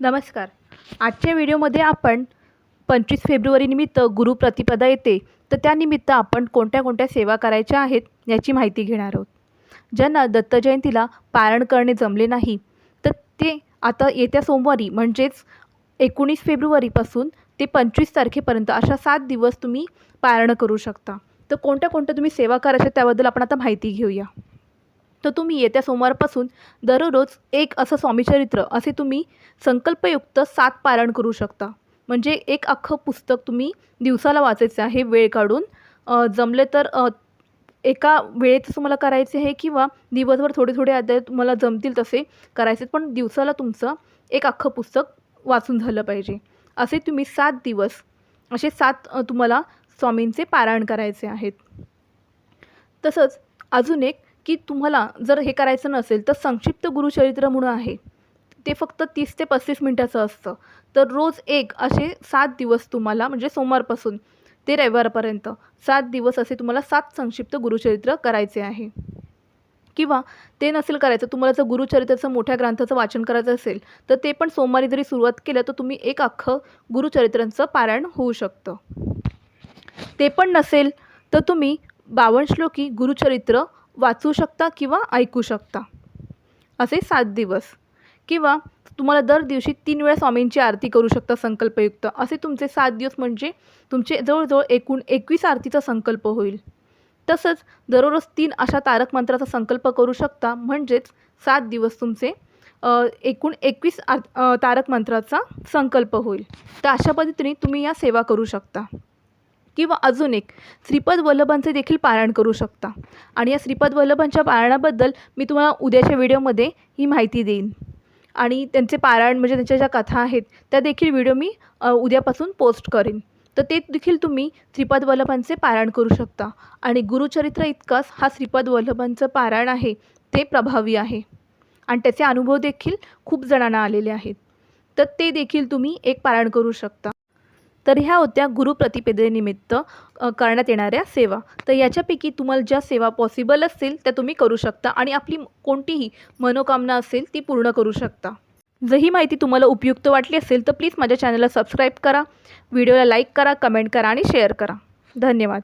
नमस्कार. आजच्या व्हिडिओमध्ये आपण पंचवीस फेब्रुवारीनिमित्त गुरुप्रतिपदा येते. तर त्यानिमित्त आपण कोणत्या कोणत्या सेवा करायच्या आहेत याची माहिती घेणार आहोत. ज्यांना दत्तजयंतीला पारण करणे जमले नाही तर ते आता येत्या सोमवारी म्हणजेच एकोणीस फेब्रुवारीपासून ते पंचवीस तारखेपर्यंत अशा सात दिवस तुम्ही पारणं करू शकता. तर कोणत्या कोणत्या तुम्ही सेवा करायच्या त्याबद्दल आपण आता माहिती घेऊया. तर तुम्ही येत्या सोमवारपासून दररोज एक असं स्वामीचरित्र असे तुम्ही संकल्पयुक्त सात पारायण करू शकता. म्हणजे एक अख्खं पुस्तक तुम्ही दिवसाला वाचायचं आहे वेळ काढून. जमले तर एका वेळेत तुम्हाला करायचे आहे किंवा दिवसभर थोडे थोडे अध्याय तुम्हाला जमतील तसे करायचे पण दिवसाला तुमचं एक अख्खं पुस्तक वाचून झालं पाहिजे. असे तुम्ही सात दिवस असे सात तुम्हाला स्वामींचे पारायण करायचे आहेत. तसंच अजून एक की तुम्हाला जर हे करायचं नसेल तर संक्षिप्त गुरुचरित्र म्हणून आहे. ते फक्त तीस ते पस्तीस मिनटाचं असतं. तर रोज एक असे सात दिवस तुम्हाला म्हणजे सोमवारपासून ते रविवारपर्यंत सात दिवस असे तुम्हाला सात संक्षिप्त गुरुचरित्र करायचे आहे. किंवा ते नसेल करायचं तुम्हाला जर गुरुचरित्राचं मोठ्या ग्रंथाचं वाचन करायचं असेल तर ते पण सोमवारी जरी सुरुवात केलं तर तुम्ही एक अख्खं गुरुचरित्रांचं पारायण होऊ शकतं. ते पण नसेल तर तुम्ही बावन श्लोकी गुरुचरित्र वाचू शकता किंवा ऐकू शकता. असे सात दिवस. किंवा तुम्हाला दर दिवशी तीन वेळा स्वामींची आरती करू शकता संकल्पयुक्त. असे तुमचे सात दिवस म्हणजे तुमचे जवळजवळ एकूण एकवीस आरतीचा संकल्प होईल. तसंच दररोज तीन अशा तारक मंत्राचा संकल्प करू शकता. म्हणजेच सात दिवस तुमचे एकूण एकवीस आर तारक मंत्राचा संकल्प होईल. तर अशा पद्धतीने तुम्ही या सेवा करू शकता. किंवा अजून एक श्रीपद वल्लभांचे देखील पारायण करू शकता. आणि या श्रीपद वल्लभांच्या पारायणाबद्दल मी तुम्हाला उद्याच्या व्हिडिओमध्ये ही माहिती देईन. आणि त्यांचे पारायण म्हणजे त्यांच्या ज्या कथा आहेत त्या देखील व्हिडिओ मी उद्यापासून पोस्ट करेन. तर ते देखील तुम्ही श्रीपद वल्लभांचे पारायण करू शकता. आणि गुरुचरित्र इतकाच हा श्रीपद वल्लभांचं पारायण आहे ते प्रभावी आहे. आणि त्याचे अनुभव देखील खूप जणांना आलेले आहेत. तर ते देखील तुम्ही एक पारायण करू शकता. तर ह्या होत्या गुरुप्रतिपदेनिमित्त करण्यात येणाऱ्या सेवा. तर याच्यापैकी तुम्हाला ज्या सेवा पॉसिबल असतील त्या तुम्ही करू शकता आणि आपली कोणतीही मनोकामना असेल ती पूर्ण करू शकता. जर ही माहिती तुम्हाला उपयुक्त वाटली असेल तर प्लीज माझ्या चॅनलला सबस्क्राईब करा व्हिडिओला लाईक करा कमेंट करा आणि शेअर करा. धन्यवाद.